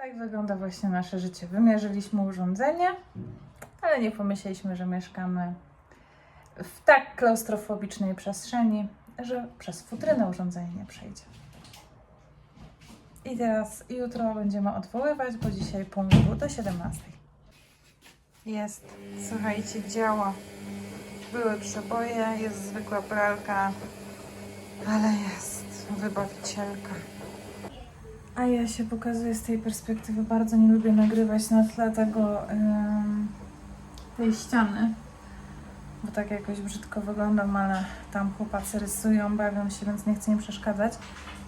Tak wygląda właśnie nasze życie. Wymierzyliśmy urządzenie, ale nie pomyśleliśmy, że mieszkamy w tak klaustrofobicznej przestrzeni, że przez futrynę urządzenie nie przejdzie. I teraz jutro będziemy odwoływać, bo dzisiaj był do 17. Jest, słuchajcie, działa. Były przeboje, jest zwykła pralka, ale jest wybawicielka. A ja się pokazuję z tej perspektywy. Bardzo nie lubię nagrywać na tle tego tej ściany, bo tak jakoś brzydko wyglądam, ale tam chłopacy rysują, bawią się, więc nie chcę im przeszkadzać.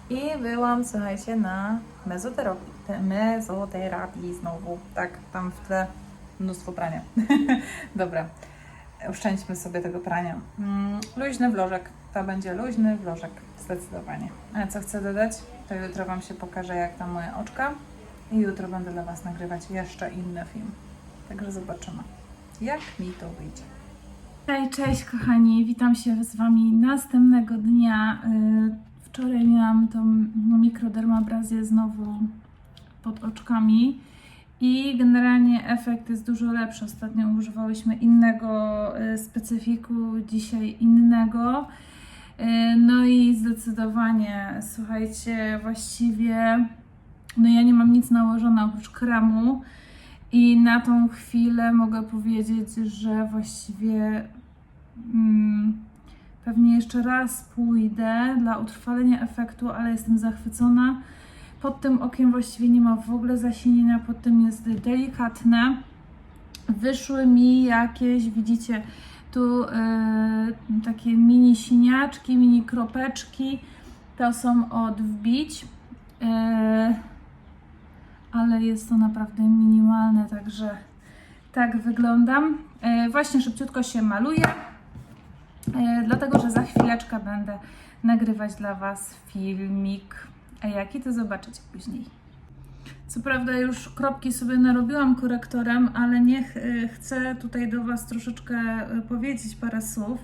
I byłam, słuchajcie, na mezoterapii. te- Mezoterapii znowu. Tak, tam w tle mnóstwo prania. Dobra, oszczędźmy sobie tego prania. Mm, luźny wlożek. To będzie luźny wlożek, zdecydowanie. A co chcę dodać? To jutro Wam się pokaże, jak tam moje oczka. I jutro będę dla Was nagrywać jeszcze inny film. Także zobaczymy, jak mi to wyjdzie. Hej, cześć kochani, witam się z Wami następnego dnia. Yy, Wczoraj miałam tą mikrodermabrazję znowu pod oczkami i generalnie efekt jest dużo lepszy. Ostatnio używałyśmy innego y, specyfiku, dzisiaj innego. Y, No i zdecydowanie, słuchajcie, właściwie no ja nie mam nic nałożone oprócz kremu i na tą chwilę mogę powiedzieć, że właściwie mm, pewnie jeszcze raz pójdę dla utrwalenia efektu, ale jestem zachwycona. Pod tym okiem właściwie nie ma w ogóle zasinienia, pod tym jest delikatne. Wyszły mi jakieś, widzicie, tu e, takie mini siniaczki, mini kropeczki. To są od wbić. E, ale jest to naprawdę minimalne, także tak wyglądam. E, właśnie szybciutko się maluję, e, dlatego że za chwileczkę będę nagrywać dla Was filmik. A jaki to zobaczycie później. Co prawda już kropki sobie narobiłam korektorem, ale niech chcę tutaj do Was troszeczkę powiedzieć parę słów.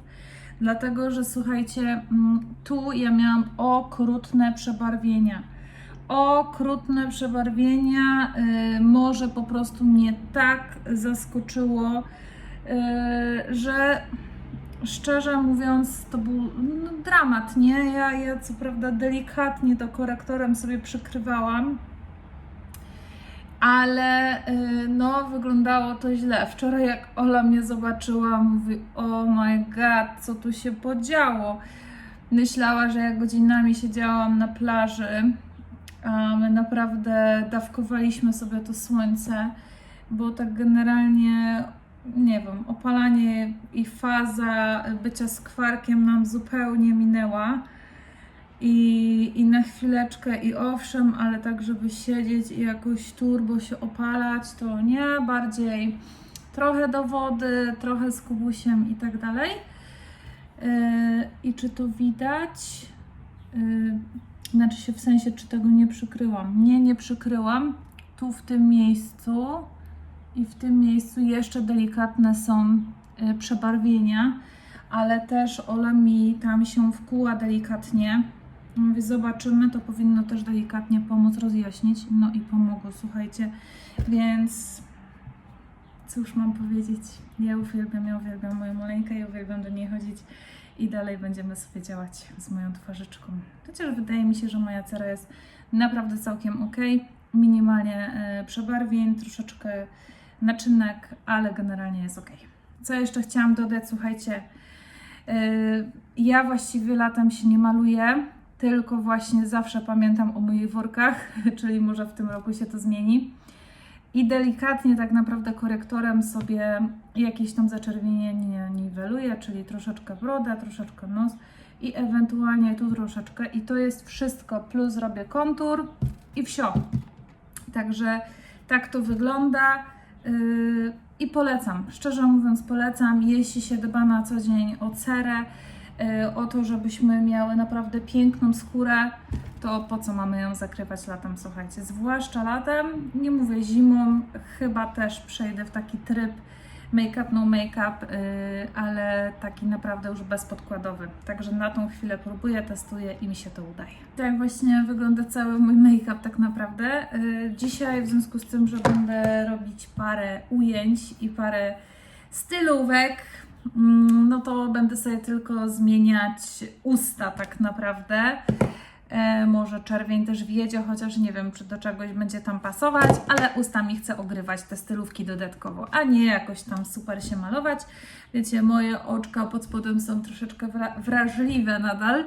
Dlatego, że słuchajcie, mm, tu ja miałam okrutne przebarwienia okrutne przebarwienia. y, może po prostu mnie tak zaskoczyło, y, że szczerze mówiąc, to był no, dramat, nie? Ja, ja co prawda delikatnie to korektorem sobie przykrywałam. Ale y, no, wyglądało to źle. Wczoraj, jak Ola mnie zobaczyła, mówi: Oh my god, co tu się podziało? Myślała, że ja godzinami siedziałam na plaży, a my naprawdę dawkowaliśmy sobie to słońce, bo tak generalnie, nie wiem, opalanie i faza bycia skwarkiem nam zupełnie minęła. I, I na chwileczkę, i owszem, ale tak, żeby siedzieć i jakoś turbo się opalać, to nie, bardziej trochę do wody, trochę z kubusiem i tak dalej. Yy, I czy to widać? Yy, znaczy się w sensie, czy tego nie przykryłam. Nie, nie przykryłam. Tu w tym miejscu i w tym miejscu jeszcze delikatne są y, przebarwienia, ale też Ola mi tam się wkuła delikatnie. Mówię, zobaczymy, to powinno też delikatnie pomóc rozjaśnić. No i pomogło, słuchajcie. Więc cóż mam powiedzieć? Ja uwielbiam, ja uwielbiam moją maleńkę, ja uwielbiam do niej chodzić i dalej będziemy sobie działać z moją twarzyczką. Chociaż wydaje mi się, że moja cera jest naprawdę całkiem ok. Minimalnie e, przebarwień, troszeczkę naczynek, ale generalnie jest ok. Co jeszcze chciałam dodać? Słuchajcie, e, ja właściwie latem się nie maluję, tylko właśnie zawsze pamiętam o moich workach, czyli może w tym roku się to zmieni. I delikatnie tak naprawdę korektorem sobie jakieś tam zaczerwienienie niweluję, czyli troszeczkę broda, troszeczkę nos i ewentualnie tu troszeczkę. I to jest wszystko, plus robię kontur i wsio. Także tak to wygląda yy, i polecam, szczerze mówiąc polecam, jeśli się dba na co dzień o cerę, o to, żebyśmy miały naprawdę piękną skórę, to po co mamy ją zakrywać latem, słuchajcie, zwłaszcza latem, nie mówię zimą, chyba też przejdę w taki tryb make-up, no make-up, yy, ale taki naprawdę już bezpodkładowy. Także na tą chwilę próbuję, testuję i mi się to udaje. Tak właśnie wygląda cały mój make-up tak naprawdę. Yy, dzisiaj w związku z tym, że będę robić parę ujęć i parę stylówek, no to będę sobie tylko zmieniać usta tak naprawdę. E, może czerwień też wjedzie, chociaż nie wiem, czy do czegoś będzie tam pasować, ale ustami chcę ogrywać te stylówki dodatkowo, a nie jakoś tam super się malować. Wiecie, moje oczka pod spodem są troszeczkę wra- wrażliwe nadal.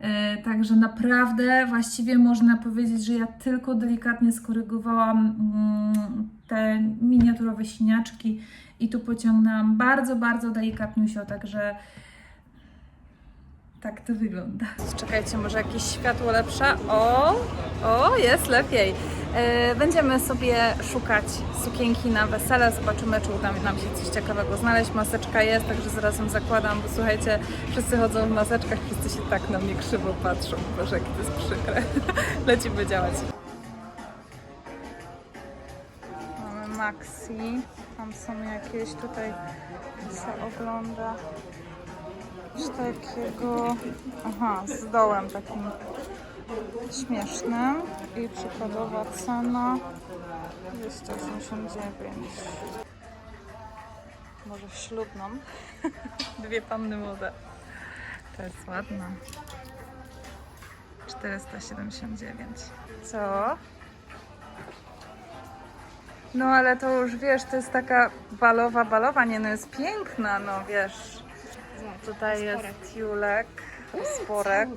E, Także naprawdę właściwie można powiedzieć, że ja tylko delikatnie skorygowałam mm, te miniaturowe siniaczki i tu pociągnęłam bardzo, bardzo delikatniusio, także tak to wygląda. Czekajcie, może jakieś światło lepsze? O, o, jest lepiej. E, Będziemy sobie szukać sukienki na wesele. Zobaczymy, czy uda nam się coś ciekawego znaleźć. Maseczka jest, także zaraz zakładam, bo słuchajcie, wszyscy chodzą w maseczkach, wszyscy się tak na mnie krzywo patrzą. Boże, jakie to jest przykre. Lecimy działać. Maxi. Tam są jakieś tutaj się ogląda. Coś takiego, aha, z dołem takim śmiesznym. I przykładowa cena 289 może ślubną? Dwie panny młode. To jest ładna 479 co? No ale to już wiesz, to jest taka balowa, balowa, nie no jest piękna, no wiesz Tutaj jest tiulek, sporek.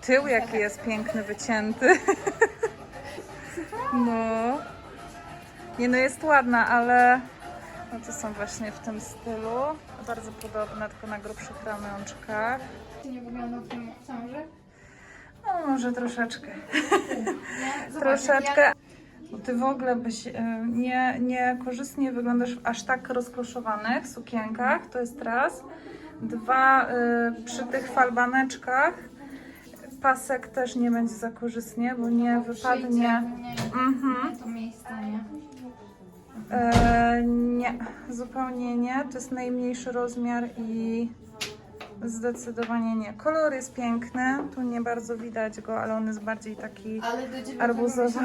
Tył jaki jest piękny, wycięty. No. Nie no, jest ładna, ale no to są właśnie w tym stylu. Bardzo podobne, tylko na grubszych ramionczkach. Nie wygląda w tym ciąży? No może troszeczkę. Troszeczkę. Ty w ogóle byś e, nie, nie korzystnie wyglądasz w aż tak rozkloszowanych sukienkach, to jest raz. Dwa, e, przy tych falbaneczkach pasek też nie będzie za korzystnie, bo nie wypadnie. Mhm. to miejsce, nie? E, nie, zupełnie nie. To jest najmniejszy rozmiar i zdecydowanie nie. Kolor jest piękny, tu nie bardzo widać go, ale on jest bardziej taki Ale do.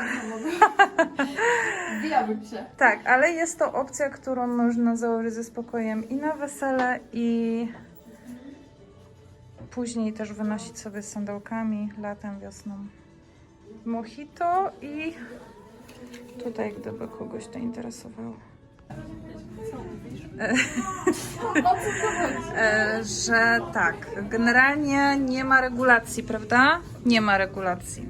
Wbijałbym się. Tak, ale jest to opcja, którą można założyć ze spokojem i na wesele, i później też wynosić sobie z sandałkami latem, wiosną. Mojito i tutaj, gdyby kogoś to interesowało. E, że tak, generalnie nie ma regulacji, prawda? Nie ma regulacji,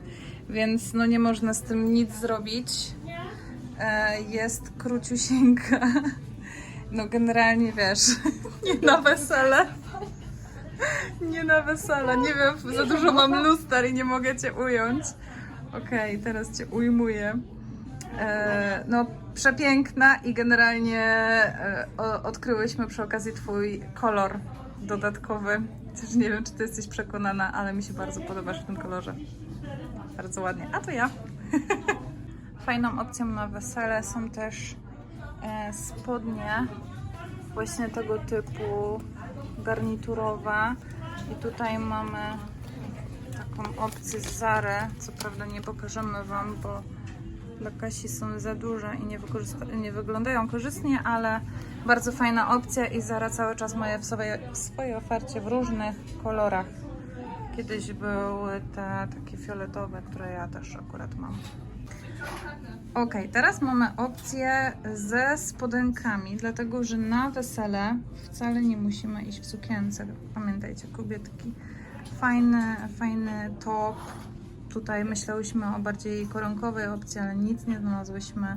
więc no nie można z tym nic zrobić. E, jest króciusieńka. No generalnie wiesz, nie na wesele. Nie na wesele, nie wiem, za dużo mam luster i nie mogę cię ująć. Okej, teraz cię ujmuję. E, no, przepiękna i generalnie e, odkryłyśmy przy okazji Twój kolor dodatkowy. Też nie wiem, czy Ty jesteś przekonana, ale mi się bardzo podobasz w tym kolorze. Bardzo ładnie. A to ja. Fajną opcją na wesele są też e, spodnie właśnie tego typu garniturowe. I tutaj mamy taką opcję z Zary. Co prawda nie pokażemy Wam, bo dla Kasi są za duże i nie, nie wyglądają korzystnie, ale bardzo fajna opcja i Zara cały czas ma w, sobie, w swojej ofercie w różnych kolorach. Kiedyś były te takie fioletowe, które ja też akurat mam. Ok, teraz mamy opcję ze spodenkami, dlatego że na wesele wcale nie musimy iść w sukience. Pamiętajcie, kobietki. Fajny, fajny top. Tutaj myślałyśmy o bardziej koronkowej opcji, ale nic nie znalazłyśmy.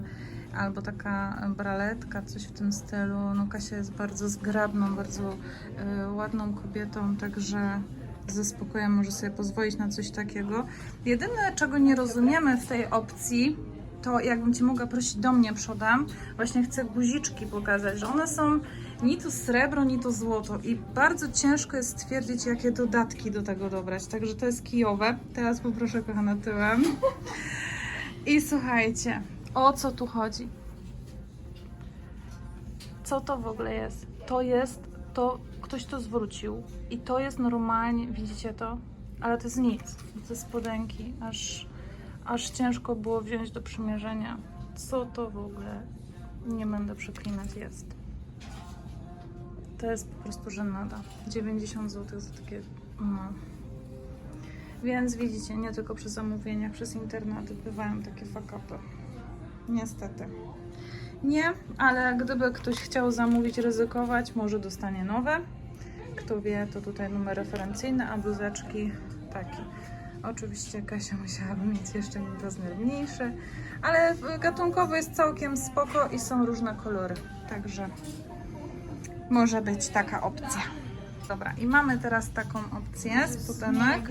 Albo taka braletka, coś w tym stylu. No Kasia jest bardzo zgrabną, bardzo y, ładną kobietą, także ze spokojem może sobie pozwolić na coś takiego. Jedyne, czego nie rozumiemy w tej opcji, to jakbym Cię mogła prosić do mnie przodem, właśnie chcę guziczki pokazać, że one są ni to srebro, ni to złoto i bardzo ciężko jest stwierdzić, jakie dodatki do tego dobrać, także to jest kijowe. Teraz poproszę kochana tyłem. I słuchajcie, o co tu chodzi? Co to w ogóle jest? To jest, to ktoś to zwrócił i to jest normalnie, widzicie to? Ale to jest nic, to jest spodenki, aż, aż ciężko było wziąć do przymierzenia. Co to w ogóle, nie będę przeklinać, jest. To jest po prostu żenada. 90 zł za takie, no. Więc widzicie, nie tylko przy zamówieniach, przez internet bywają takie fakapy. Niestety. Nie, ale gdyby ktoś chciał zamówić, ryzykować, może dostanie nowe. Kto wie, to tutaj numer referencyjny, a bluzeczki taki. Oczywiście Kasia musiałaby mieć jeszcze rozmiar mniejszy, ale gatunkowo jest całkiem spoko i są różne kolory, także może być taka opcja. Dobra, i mamy teraz taką opcję, spodenek.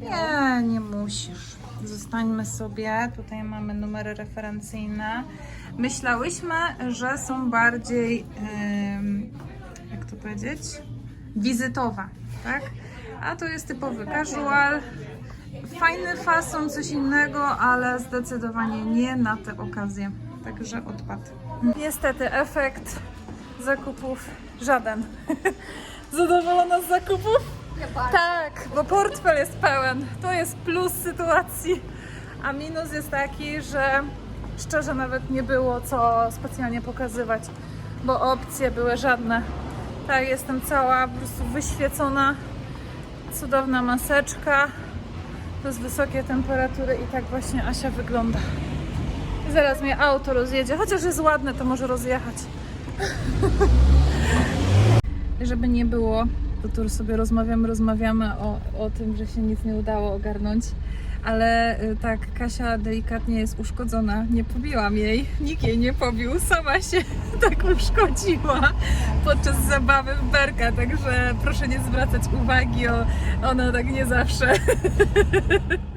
Nie, nie musisz. Zostańmy sobie. Tutaj mamy numery referencyjne. Myślałyśmy, że są bardziej, jak to powiedzieć, wizytowe, tak? A to jest typowy casual. Fajny fason, coś innego, ale zdecydowanie nie na tę okazję. Także odpad. Niestety efekt zakupów żaden. Zadowolona z zakupów? Tak, bo portfel jest pełen. To jest plus sytuacji. A minus jest taki, że szczerze nawet nie było co specjalnie pokazywać, bo opcje były żadne. Tak, jestem cała po prostu wyświecona. Cudowna maseczka. Plus wysokie temperatury i tak właśnie Asia wygląda. Zaraz mnie auto rozjedzie, chociaż jest ładne, to może rozjechać. Żeby nie było, to tu sobie rozmawiamy, rozmawiamy o, o tym, że się nic nie udało ogarnąć. Ale y, tak, Kasia delikatnie jest uszkodzona. Nie pobiłam jej, nikt jej nie pobił, sama się tak uszkodziła podczas zabawy w berka, także proszę nie zwracać uwagi, o, ona tak nie zawsze.